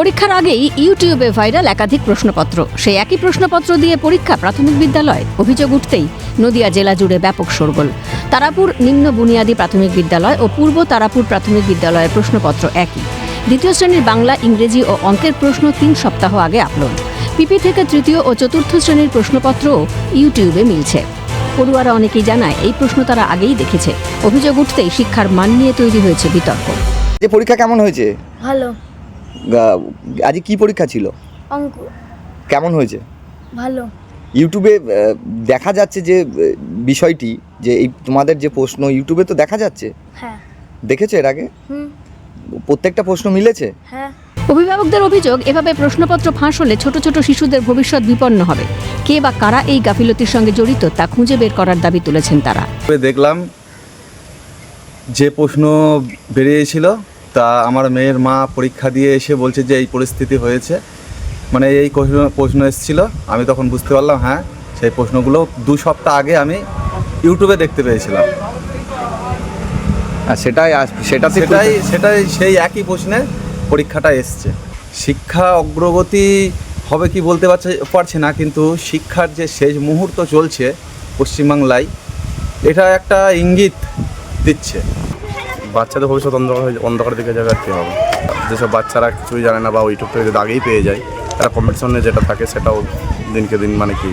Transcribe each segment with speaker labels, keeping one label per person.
Speaker 1: পরীক্ষার আগেই ইউটিউবে ভাইরাল একাধিক প্রশ্নপত্র। সেই একই প্রশ্নপত্র দিয়ে পরীক্ষা প্রাথমিক বিদ্যালয়। অভিযোগ উঠতেই নদিয়া জেলা জুড়ে ব্যাপক শোরগোল। তারাপুর নিম্ন বুনিয়াদী প্রাথমিক বিদ্যালয় ও পূর্ব তারাপুর প্রাথমিক বিদ্যালয়ের প্রশ্নপত্র একই। দ্বিতীয় শ্রেণির বাংলা ইংরেজি ও অঙ্কের প্রশ্ন তিন সপ্তাহ আগে আপলোড। পিপি থেকে তৃতীয় ও চতুর্থ শ্রেণির প্রশ্নপত্রও ইউটিউবে মিলছে। পড়ুয়ারা অনেকেই জানায় এই প্রশ্ন তারা আগেই দেখেছে। অভিযোগ উঠতেই শিক্ষার মান নিয়ে তৈরি হয়েছে বিতর্ক।
Speaker 2: যে পরীক্ষা কেমন হয়েছে?
Speaker 3: ভালো।
Speaker 2: গা- আজকে কি পরীক্ষা ছিল?
Speaker 3: অঙ্ক।
Speaker 2: কেমন হয়েছে?
Speaker 3: ভালো।
Speaker 2: ইউটিউবে দেখা যাচ্ছে যে বিষয়টি যে এই তোমাদের যে প্রশ্ন ইউটিউবে তো দেখা যাচ্ছে?
Speaker 3: হ্যাঁ।
Speaker 2: দেখেছ এর আগে?
Speaker 3: হুম।
Speaker 2: প্রত্যেকটা প্রশ্ন মিলেছে?
Speaker 3: হ্যাঁ।
Speaker 1: অভিভাবকদের অভিযোগ এভাবে প্রশ্নপত্র ফাঁস হলে ছোট ছোট শিশুদের ভবিষ্যৎ বিপন্ন হবে। কে বা কারা এই গাফিলতির সঙ্গে জড়িত তা খুঁজে বের করার দাবি তুলেছেন তারা।
Speaker 4: দেখলাম যে প্রশ্ন বেরিয়েছিল তা আমার মেয়ের মা পরীক্ষা দিয়ে এসে বলছে যে এই পরিস্থিতি হয়েছে। মানে এই প্রশ্ন প্রশ্ন এসেছিল। আমি তখন বুঝতে পারলাম হ্যাঁ সেই প্রশ্নগুলো দু সপ্তাহ আগে আমি ইউটিউবে দেখতে পেয়েছিলাম।
Speaker 2: আর সেটাই সেটাতে
Speaker 4: সেটাই সেটাই সেই একই প্রশ্নে পরীক্ষাটা এসছে। শিক্ষা অগ্রগতি হবে কি বলতে পারছে পারছি না কিন্তু শিক্ষার যে শেষ মুহূর্ত চলছে পশ্চিমবাংলায় এটা একটা ইঙ্গিত দিচ্ছে।
Speaker 5: বাচ্চাদের ভবিষ্যৎ অন্ধকার হয়ে অন্ধকার দিকে যাবে আর কি হবে। যেসব বাচ্চারা কিছুই জানে না বা ইউটিউব থেকে যদি আগেই পেয়ে যায় তারা কম্পিটিশনে যেটা থাকে সেটাও দিনকে দিন মানে কি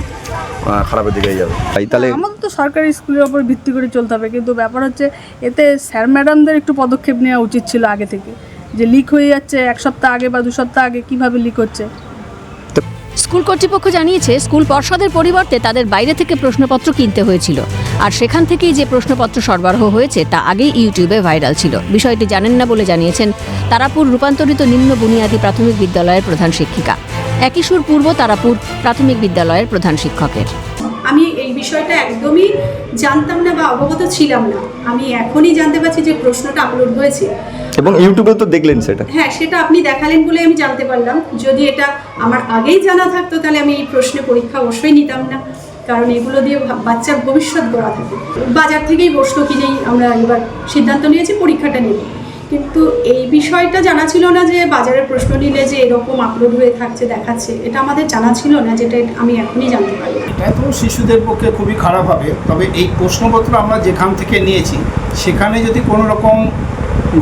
Speaker 5: খারাপের দিকেই যাবে।
Speaker 2: তাই তাহলে
Speaker 6: আমাদের তো সরকারি স্কুলের ওপর ভিত্তি করে চলতে হবে কিন্তু ব্যাপার হচ্ছে এতে স্যার ম্যাডামদের একটু পদক্ষেপ নেওয়া উচিত ছিল আগে থেকে। যে লিক হয়ে যাচ্ছে এক সপ্তাহ আগে বা দু সপ্তাহ আগে কীভাবে লিক হচ্ছে?
Speaker 1: স্কুল কর্তৃপক্ষ জানিয়েছে, স্কুল পর্ষদের পরিবর্তে তাদের বাইরে থেকে প্রশ্নপত্র কিনতে হয়েছিল। আর সেখান থেকেই যে প্রশ্নপত্র সরবরাহ হয়েছে, তা আগেই ইউটিউবে ভাইরাল ছিল। বিষয়টি জানেন না বলে জানিয়েছেন তারাপুর রূপান্তরিত নিম্ন বুনিয়াদী প্রাথমিক বিদ্যালয়ের প্রধান শিক্ষিকা। একই সুর পূর্ব তারাপুর প্রাথমিক বিদ্যালয়ের প্রধান শিক্ষকের।
Speaker 7: আমি এই বিষয়টা একদমই জানতাম না বা অবগত ছিলাম না। আমি এখনই জানতে পারছি যে প্রশ্নটা আপলোড হয়েছে।
Speaker 2: এবং ইউটিউবে তো দেখলেন সেটা।
Speaker 7: হ্যাঁ সেটা আপনি দেখালেন বলে আমি জানতে পারলাম। যদি এটা আমার আগেই জানা থাকতো তাহলে আমি এই প্রশ্নে পরীক্ষা অবশ্যই নিতাম না। কারণ এগুলো দিয়ে বাচ্চার ভবিষ্যৎ গড়া থাকে। বাজার থেকেই প্রশ্ন কিনেই আমরা এবার সিদ্ধান্ত নিয়েছি পরীক্ষাটা নেব। কিন্তু এই বিষয়টা জানা ছিল না যে বাজারের প্রশ্ন নিলে যে এরকম আপলোড হয়ে থাকছে দেখাচ্ছে এটা আমাদের জানা ছিল না যেটা আমি এখনই জানতে পারি
Speaker 8: এটা তো শিশুদের পক্ষে খুবই খারাপ হবে। তবে এই প্রশ্নপত্র আমরা যেখান থেকে নিয়েছি সেখানে যদি কোনো রকম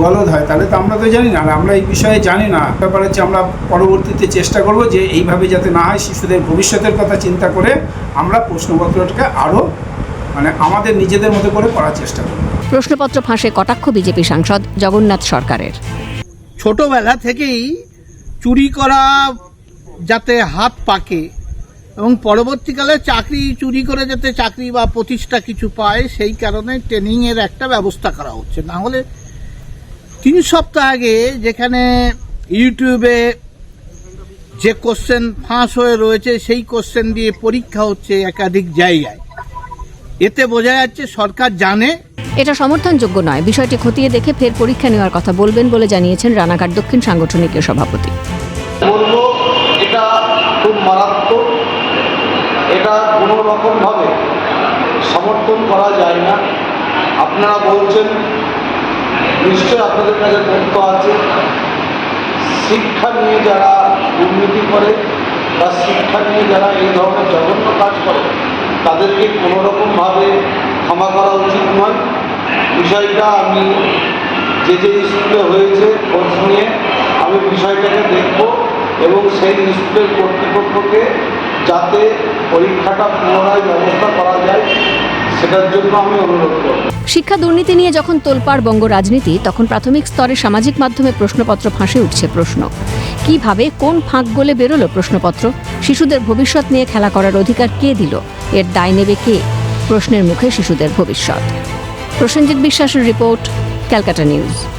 Speaker 8: গলদ হয় তাহলে তো আমরা তো জানি না আর আমরা এই বিষয়ে জানি না। ব্যাপার হচ্ছে আমরা পরবর্তীতে চেষ্টা করব যে এইভাবে যাতে না হয় শিশুদের ভবিষ্যতের কথা চিন্তা করে আমরা প্রশ্নপত্রটাকে আরও মানে আমাদের নিজেদের মতো করে করার চেষ্টা করব।
Speaker 1: প্রশ্নপত্র ফাঁসে কটাক্ষ বিজেপি সাংসদ জগন্নাথ সরকারের।
Speaker 9: ছোটবেলা থেকেই চুরি করা যাতে হাত পাকে এবং পরবর্তীকালে চাকরি চুরি করে যাতে চাকরি বা প্রতিষ্ঠা কিছু পায় সেই কারণে ট্রেনিংয়ের একটা ব্যবস্থা করা হচ্ছে। না হলে তিন সপ্তাহ আগে যেখানে ইউটিউবে যে কোশ্চেন ফাঁস হয়ে রয়েছে সেই কোশ্চেন দিয়ে পরীক্ষা হচ্ছে একাধিক জায়গায়। এতে বোঝা যাচ্ছে সরকার জানে।
Speaker 1: এটা সমর্থনযোগ্য নয়। বিষয়টি খতিয়ে দেখে ফের পরীক্ষা নেওয়ার কথা বলবেন বলে জানিয়েছেন রানাঘাট দক্ষিণ সাংগঠনিকের সভাপতি।
Speaker 10: বলব এটা খুব মারাত্মক। এটা কোনো রকমভাবে সমর্থন করা যায় না। আপনারা বলছেন নিশ্চয় আপনাদের কাছে তথ্য আছে। শিক্ষা নিয়ে যারা দুর্নীতি করে বা শিক্ষা নিয়ে যারা এই ধরনের জঘন্য কাজ করে, তাদেরকে কোনোরকমভাবে ক্ষমা করা উচিত নয়। বিষয়টা আমি যে যে স্কুলে হয়েছে খোঁজ নিয়ে, আমি বিষয়টাকে দেখব এবং সেই স্কুলের কর্তৃপক্ষকে যাতে পরীক্ষাটা পুনরায় ব্যবস্থা করা যায়।
Speaker 1: শিক্ষা দুর্নীতি নিয়ে যখন তোলপাড় বঙ্গ রাজনীতি, তখন প্রাথমিক স্তরে সামাজিক মাধ্যমে প্রশ্নপত্র ফাঁসে উঠছে প্রশ্ন। কীভাবে, কোন ফাঁক গলে বেরোলো প্রশ্নপত্র? শিশুদের ভবিষ্যৎ নিয়ে খেলা করার অধিকার কে দিল? এর দায় নেবে কে? প্রশ্নের মুখে শিশুদের ভবিষ্যৎ। প্রসেনজিৎ বিশ্বাসের রিপোর্ট, ক্যালকাটা নিউজ।